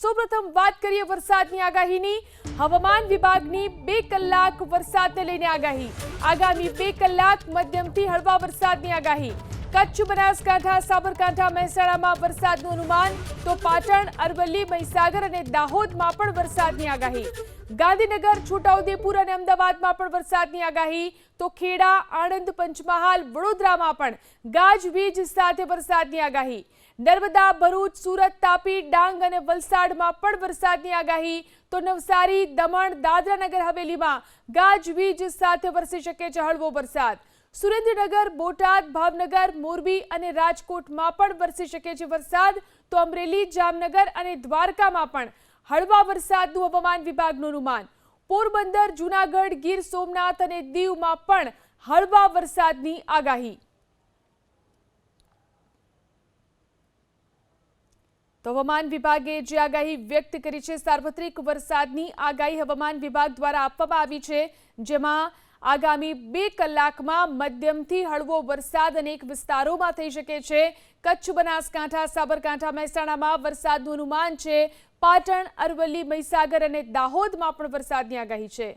સૌપ્રથમ વાત કરીએ વરસાદની આગાહીની. હવામાન વિભાગની બે કલાક વરસાદને લઈને આગાહી. આગામી બે કલાક મધ્યમથી હળવા વરસાદની આગાહી. કચ્છ બનાસકાંઠા, સાબરકાંઠા, મહેસાણામાં વરસાદનું અનુમાન, તો પાટણ, અરવલ્લી, મહીસાગર અને દાહોદમાં પણ વરસાદની આગાહી. ગાંધીનગર, છોટાઉદેપુર અને અમદાવાદમાં પણ વરસાદની આગાહી. તો ખેડા, આણંદ, પંચમહાલ, વડોદરામાં પણ ગાજવીજ સાથે વરસાદની આગાહી. નર્મદા, ભરૂચ, સુરત, તાપી, ડાંગ અને વલસાડમાં પણ વરસાદની આગાહી. તો નવસારી, દમણ દાદરાનગર હવેલીમાં ગાજવીજ સાથે વરસી શકે છે હળવો વરસાદ. સુરેન્દ્રનગર, બોટાદ, ભાવનગર, મોરબી અને રાજકોટમાં પણ વરસી શકે છે વરસાદ. તો અમરેલી, જામનગર અને દ્વારકામાં પણ હળવા વરસાદનું હવામાન વિભાગનું અનુમાન. પોરબંદર, જૂનાગઢ, ગીર સોમનાથ અને દીવમાં પણ હળવા વરસાદની આગાહી. તો હવામાન વિભાગે જે આગાહી વ્યક્ત કરી છે, સાર્વત્રિક વરસાદની આગાહી હવામાન વિભાગ દ્વારા આપવામાં આવી છે, જેમાં આગામી બે કલાકમાં મધ્યમથી હળવો વરસાદ અનેક વિસ્તારોમાં થઈ શકે છે. કચ્છ, બનાસકાંઠા, સાબરકાંઠા, મહેસાણામાં વરસાદનું અનુમાન છે. પાટણ, અરવલ્લી, મહીસાગર અને દાહોદમાં પણ વરસાદની આગાહી છે.